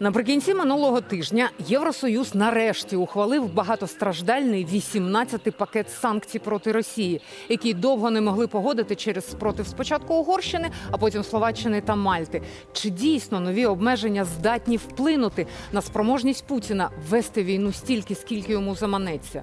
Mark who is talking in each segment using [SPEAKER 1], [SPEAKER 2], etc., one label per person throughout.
[SPEAKER 1] Наприкінці минулого тижня Євросоюз нарешті ухвалив багатостраждальний 18-й пакет санкцій проти Росії, який довго не могли погодити через спротив спочатку Угорщини, а потім Словаччини та Мальти. Чи дійсно нові обмеження здатні вплинути на спроможність Путіна вести війну стільки, скільки йому заманеться?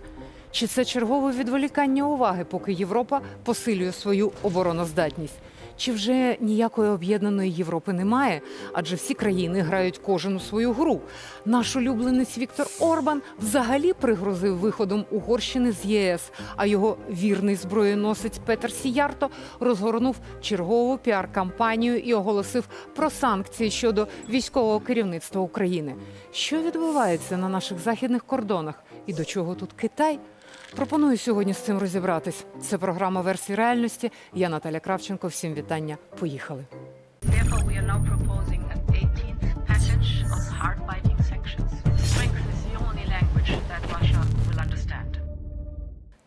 [SPEAKER 1] Чи це чергове відволікання уваги, поки Європа посилює свою обороноздатність? Чи вже ніякої об'єднаної Європи немає? Адже всі країни грають кожен у свою гру. Наш улюбленець Віктор Орбан взагалі пригрозив виходом Угорщини з ЄС. А його вірний зброєносець Петер Сіярто розгорнув чергову піар-кампанію і оголосив про санкції щодо військового керівництва України. Що відбувається на наших західних кордонах і до чого тут Китай? Пропоную сьогодні з цим розібратись. Це програма версії реальності. Я Наталя Кравченко. Всім вітання. Поїхали.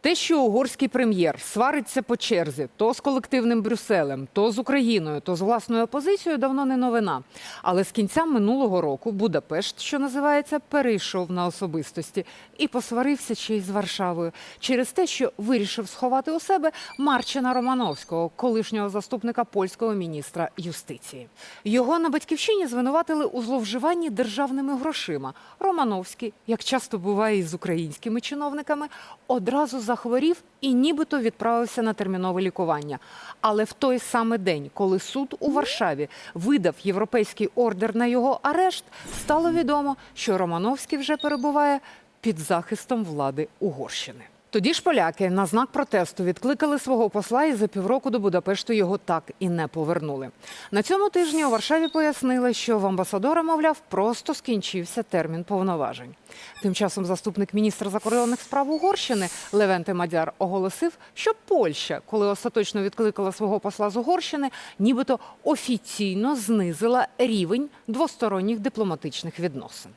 [SPEAKER 1] Те, що угорський прем'єр свариться по черзі то з колективним Брюсселем, то з Україною, то з власною опозицією, давно не новина. Але з кінця минулого року Будапешт, що називається, перейшов на особистості і посварився ще й з Варшавою через те, що вирішив сховати у себе Марчина Романовського, колишнього заступника польського міністра юстиції. Його на батьківщині звинуватили у зловживанні державними грошима. Романовський, як часто буває із українськими чиновниками, одразу захворів і нібито відправився на термінове лікування. Але в той самий день, коли суд у Варшаві видав європейський ордер на його арешт, стало відомо, що Романовський вже перебуває під захистом влади Угорщини. Тоді ж поляки на знак протесту відкликали свого посла і за півроку до Будапешту його так і не повернули. На цьому тижні у Варшаві пояснили, що в амбасадора, мовляв, просто скінчився термін повноважень. Тим часом заступник міністра закордонних справ Угорщини Левенте Мадяр оголосив, що Польща, коли остаточно відкликала свого посла з Угорщини, нібито офіційно знизила рівень двосторонніх дипломатичних відносин.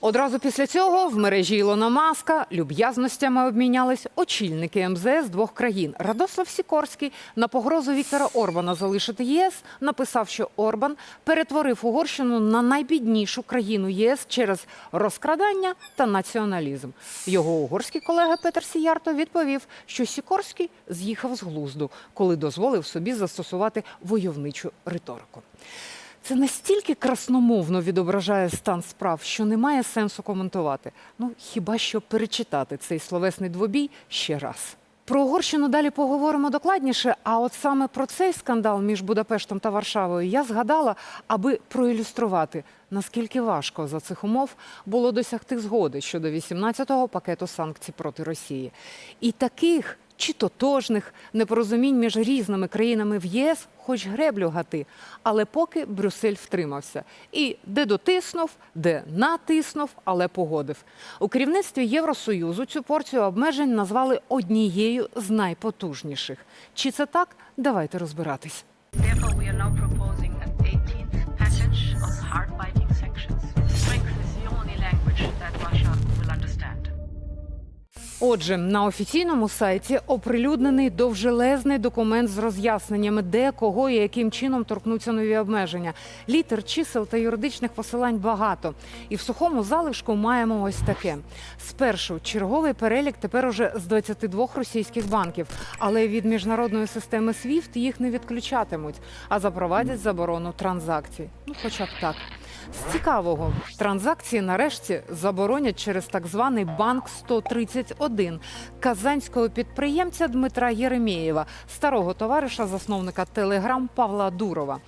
[SPEAKER 1] Одразу після цього в мережі Ілона Маска люб'язностями обмінялись очільники МЗС двох країн. Радослав Сікорський на погрозу Віктора Орбана залишити ЄС написав, що Орбан перетворив Угорщину на найбіднішу країну ЄС через розкрадання та націоналізм. Його угорський колега Петер Сіярто відповів, що Сікорський з'їхав з глузду, коли дозволив собі застосувати войовничу риторику. Це настільки красномовно відображає стан справ, що немає сенсу коментувати. Ну хіба що перечитати цей словесний двобій ще раз. Про Угорщину далі поговоримо докладніше. А от саме про цей скандал між Будапештом та Варшавою я згадала, аби проілюструвати, наскільки важко за цих умов було досягти згоди щодо 18-го пакету санкцій проти Росії. І таких чи тотожних непорозумінь між різними країнами в ЄС хоч греблю гати, але поки Брюссель втримався. І де дотиснув, де натиснув, але погодив. У керівництві Євросоюзу цю порцію обмежень назвали однією з найпотужніших. Чи це так? Давайте розбиратись. Отже, на офіційному сайті оприлюднений довжелезний документ з роз'ясненнями, де, кого і яким чином торкнуться нові обмеження. Літер, чисел та юридичних посилань багато. І в сухому залишку маємо ось таке: спершу черговий перелік тепер уже з 22 російських банків, але від міжнародної системи SWIFT їх не відключатимуть, а запровадять заборону транзакцій. Ну, хоча б так. З цікавого транзакції нарешті заборонять через так званий банк 131 казанського підприємця Дмитра Єремєєва, старого товариша, засновника Телеграм Павла Дурова.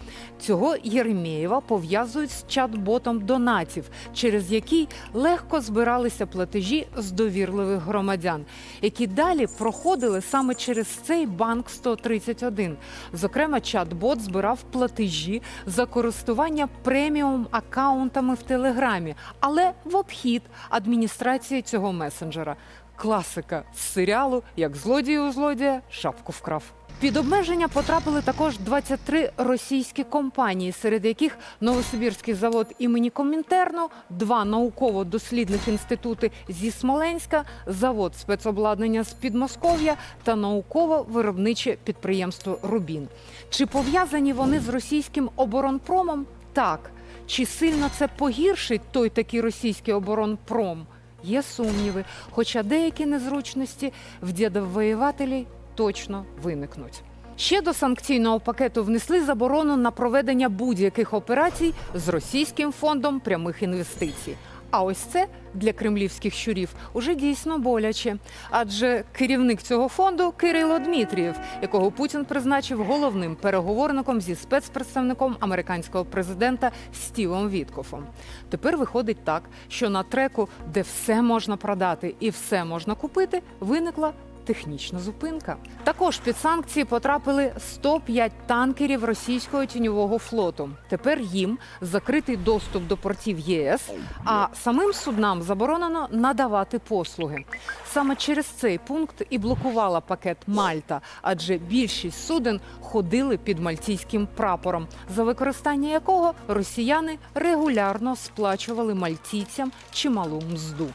[SPEAKER 1] Цього Єремєєва пов'язують з чат-ботом донатів, через який легко збиралися платежі з довірливих громадян, які далі проходили саме через цей банк 131. Зокрема, чат-бот збирав платежі за користування преміум акаунтами в Телеграмі, але в обхід адміністрації цього месенджера. Класика з серіалу Як злодій у злодія шапку вкрав. Під обмеження потрапили також 23 російські компанії, серед яких Новосибірський завод імені Комінтерно, два науково-дослідних інститути зі Смоленська, завод спецобладнання з Підмосков'я та науково-виробниче підприємство Рубін. Чи пов'язані вони з російським оборонпромом? Так. Чи сильно це погіршить той такий російський оборонпром? Є сумніви, хоча деякі незручності в дідовоєвателі точно виникнуть. Ще до санкційного пакету внесли заборону на проведення будь-яких операцій з російським фондом прямих інвестицій. А ось це для кремлівських щурів уже дійсно боляче. Адже керівник цього фонду Кирило Дмитрієв, якого Путін призначив головним переговорником зі спецпредставником американського президента Стівом Віткофом. Тепер виходить так, що на треку, де все можна продати і все можна купити, виникла технічна зупинка. Також під санкції потрапили 105 танкерів російського тіньового флоту. Тепер їм закритий доступ до портів ЄС, а самим суднам заборонено надавати послуги. Саме через цей пункт і блокувала пакет Мальта, адже більшість суден ходили під мальтійським прапором, за використання якого росіяни регулярно сплачували мальтійцям чималу мзду.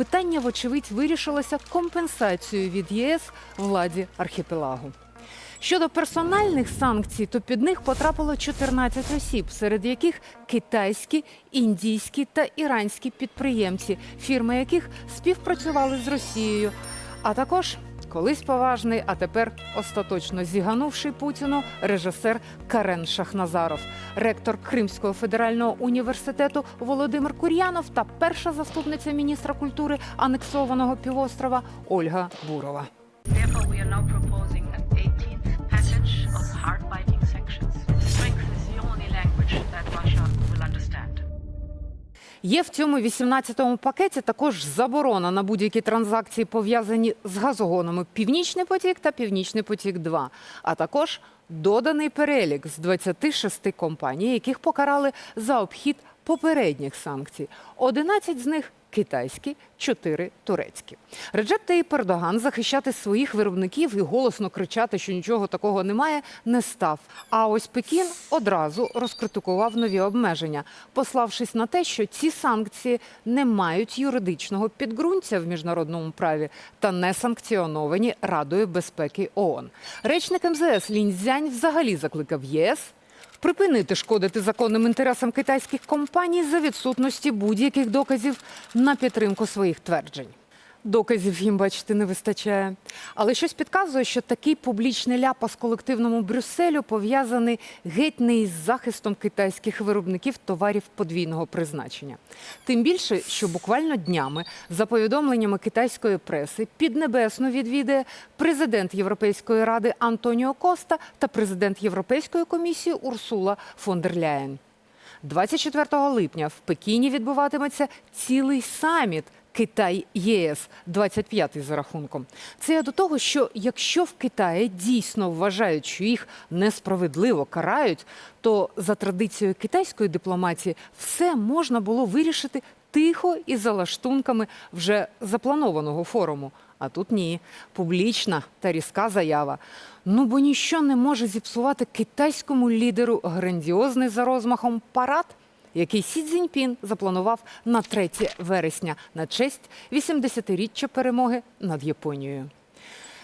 [SPEAKER 1] Питання, вочевидь, вирішилося компенсацією від ЄС владі архіпелагу. Щодо персональних санкцій, то під них потрапило 14 осіб, серед яких китайські, індійські та іранські підприємці, фірми яких співпрацювали з Росією, а також колись поважний, а тепер остаточно зіганувший Путіну режисер Карен Шахназаров, ректор Кримського федерального університету Володимир Кур'янов та перша заступниця міністра культури анексованого півострова Ольга Бурова. Є в цьому 18-му пакеті також заборона на будь-які транзакції, пов'язані з газогонами Північний потік та Північний потік 2 а також доданий перелік з 26 компаній, яких покарали за обхід попередніх санкцій. 11 з них китайські, 4 турецькі. Реджеп Таїп Ердоган захищати своїх виробників і голосно кричати, що нічого такого немає, не став. А ось Пекін одразу розкритикував нові обмеження, пославшись на те, що ці санкції не мають юридичного підґрунтя в міжнародному праві та не санкціоновані Радою безпеки ООН. Речник МЗС Лінь взагалі закликав ЄС припинити шкодити законним інтересам китайських компаній за відсутності будь-яких доказів на підтримку своїх тверджень. Доказів їм, бачите, не вистачає. Але щось підказує, що такий публічний ляпас колективному Брюсселю пов'язаний геть не із захистом китайських виробників товарів подвійного призначення. Тим більше, що буквально днями, за повідомленнями китайської преси, піднебесну відвідає президент Європейської ради Антоніо Коста та президент Європейської комісії Урсула фон дер Ляєн. 24 липня в Пекіні відбуватиметься цілий саміт Китай ЄС, 25-й за рахунком. Це я до того, що якщо в Китаї дійсно вважають, що їх несправедливо карають, то за традицією китайської дипломатії все можна було вирішити тихо і за лаштунками вже запланованого форуму. А тут ні, публічна та різка заява. Ну бо ніщо не може зіпсувати китайському лідеру грандіозний за розмахом парад, який Сі Цзіньпін запланував на 3 вересня на честь 80-річчя перемоги над Японією.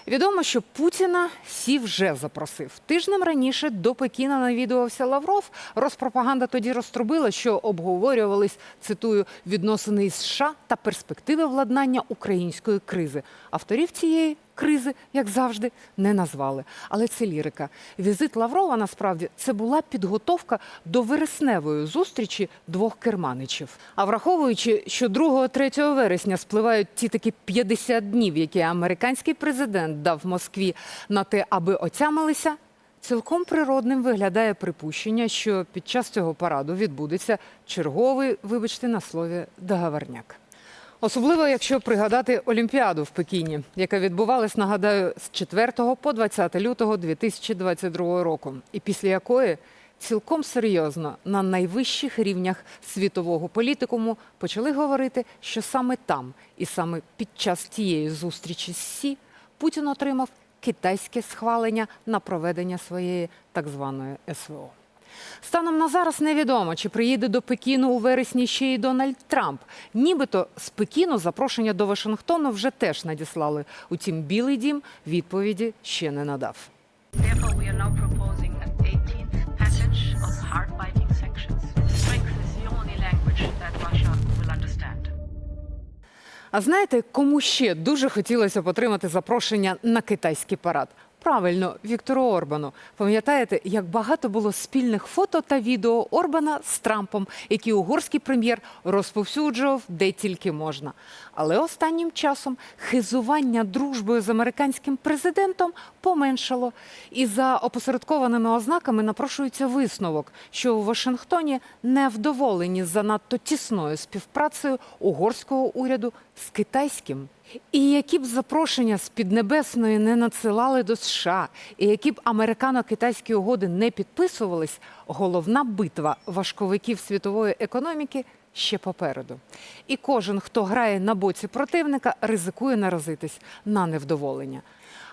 [SPEAKER 1] Відомо, що Путіна Сі вже запросив. Тижнем раніше до Пекіна навідувався Лавров. Розпропаганда тоді розтрубила, що обговорювались, цитую, відносини із США та перспективи владнання української кризи. Авторів цієї кризи, як завжди, не назвали. Але це лірика. Візит Лаврова насправді це була підготовка до вересневої зустрічі двох керманичів. А враховуючи, що 2-3 вересня спливають ті такі 50 днів, які американський президент дав Москві на те, аби отямилися. Цілком природним виглядає припущення, що під час цього параду відбудеться черговий, вибачте на слові, договорняк. Особливо, якщо пригадати Олімпіаду в Пекіні, яка відбувалась, нагадаю, з 4 по 20 лютого 2022 року, і після якої цілком серйозно на найвищих рівнях світового політикуму почали говорити, що саме там і саме під час тієї зустрічі з Сі Путін отримав китайське схвалення на проведення своєї так званої СВО. Станом на зараз невідомо, чи приїде до Пекіну у вересні ще й Дональд Трамп. Нібито з Пекіну запрошення до Вашингтону вже теж надіслали. Утім, Білий дім відповіді ще не надав. А знаєте, кому ще дуже хотілося б отримати запрошення на китайський парад? Правильно, Віктору Орбану. Пам'ятаєте, як багато було спільних фото та відео Орбана з Трампом, які угорський прем'єр розповсюджував де тільки можна. Але останнім часом хизування дружбою з американським президентом поменшало. І за опосередкованими ознаками напрошується висновок, що у Вашингтоні невдоволені занадто тісною співпрацею угорського уряду з китайським. І які б запрошення з Піднебесної не надсилали до США, і які б американо-китайські угоди не підписувались, головна битва важковиків світової економіки ще попереду. І кожен, хто грає на боці противника, ризикує наразитись на невдоволення.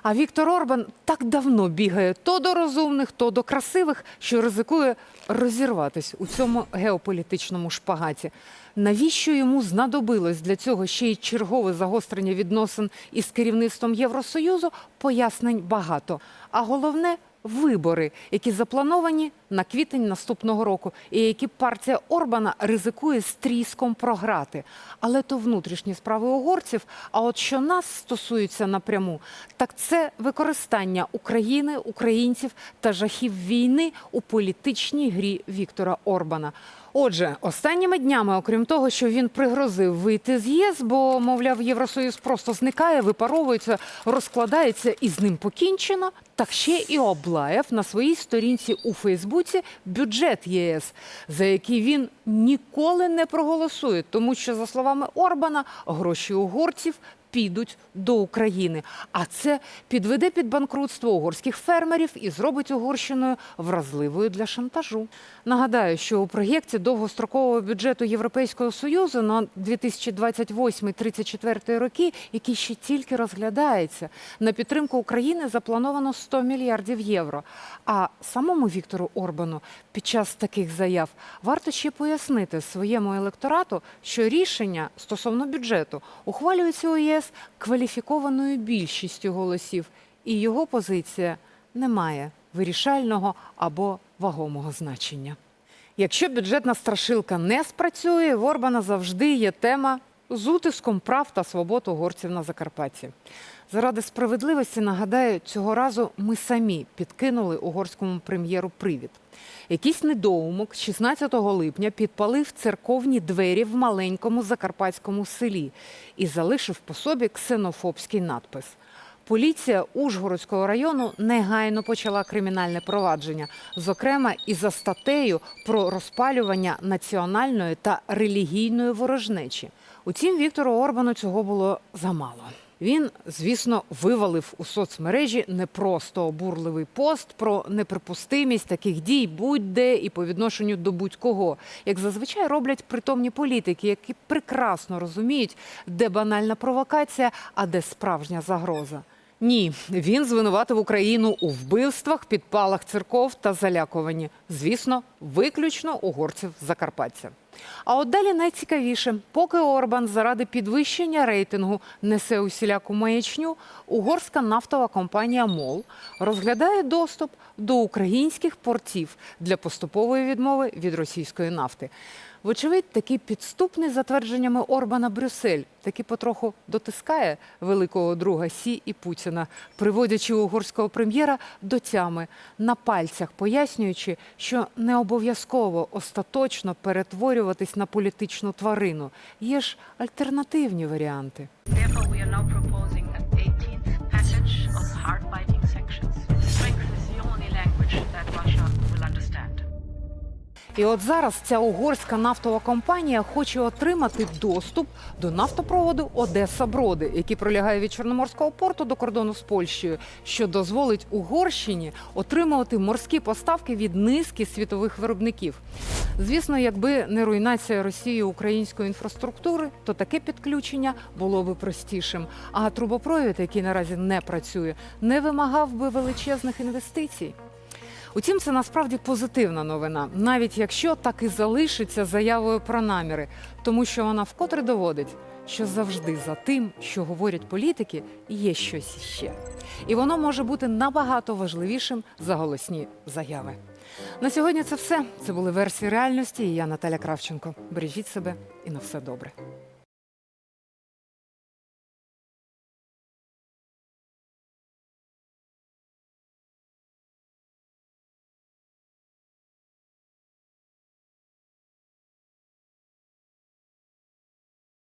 [SPEAKER 1] А Віктор Орбан так давно бігає то до розумних, то до красивих, що ризикує розірватись у цьому геополітичному шпагаті. Навіщо йому знадобилось для цього ще й чергове загострення відносин із керівництвом Євросоюзу? Пояснень багато. А головне вибори, які заплановані на квітень наступного року, і які партія Орбана ризикує з тріском програти. Але то внутрішні справи угорців. А от що нас стосується напряму, так це використання України, українців та жахів війни у політичній грі Віктора Орбана. Отже, останніми днями, окрім того, що він пригрозив вийти з ЄС, бо, мовляв, Євросоюз просто зникає, випаровується, розкладається і з ним покінчено. Так ще і облаяв на своїй сторінці у Фейсбуці бюджет ЄС, за який він ніколи не проголосує, тому що, за словами Орбана, гроші угорців підуть до України. А це підведе під банкрутство угорських фермерів і зробить Угорщиною вразливою для шантажу. Нагадаю, що у проєкті довгострокового бюджету Європейського союзу на 2028-34 роки, який ще тільки розглядається, на підтримку України заплановано 100 мільярдів євро. А самому Віктору Орбану під час таких заяв варто ще пояснити своєму електорату, що рішення стосовно бюджету ухвалюється у ЄС кваліфікованою більшістю голосів, і його позиція не має вирішального або вагомого значення. Якщо бюджетна страшилка не спрацює, в Орбана завжди є тема з утиском прав та свобод угорців на Закарпатті. Заради справедливості нагадаю, цього разу ми самі підкинули угорському прем'єру привід. Якийсь недоумок 16 липня підпалив церковні двері в маленькому закарпатському селі і залишив по собі ксенофобський надпис. Поліція Ужгородського району негайно почала кримінальне провадження, зокрема і за статтею про розпалювання національної та релігійної ворожнечі. Утім, Віктору Орбану цього було замало. Він, звісно, вивалив у соцмережі не просто обурливий пост про неприпустимість таких дій будь-де і по відношенню до будь-кого, як зазвичай роблять притомні політики, які прекрасно розуміють, де банальна провокація, а де справжня загроза. Ні, він звинуватив Україну у вбивствах, підпалах церков та залякуванні. Звісно, виключно угорців Закарпаття. А от далі найцікавіше, поки Орбан заради підвищення рейтингу несе усіляку маячню, угорська нафтова компанія МОЛ розглядає доступ до українських портів для поступової відмови від російської нафти. Вочевидь, такий підступний за твердженнями Орбана Брюссель таки потроху дотискає великого друга Сі і Путіна, приводячи угорського прем'єра до тями на пальцях, пояснюючи, що не обов'язково остаточно перетворюватись на політичну тварину. Є ж альтернативні варіанти. І от зараз ця угорська нафтова компанія хоче отримати доступ до нафтопроводу Одеса Броди, який пролягає від Чорноморського порту до кордону з Польщею, що дозволить Угорщині отримувати морські поставки від низки світових виробників. Звісно, якби не руйнація Росією української інфраструктури, то таке підключення було би простішим. А трубопровід, який наразі не працює, не вимагав би величезних інвестицій. Утім, це насправді позитивна новина, навіть якщо так і залишиться заявою про наміри, тому що вона вкотре доводить, що завжди за тим, що говорять політики, є щось іще. І воно може бути набагато важливішим за голосні заяви. На сьогодні це все. Це були версії реальності. І я Наталя Кравченко. Бережіть себе і на все добре.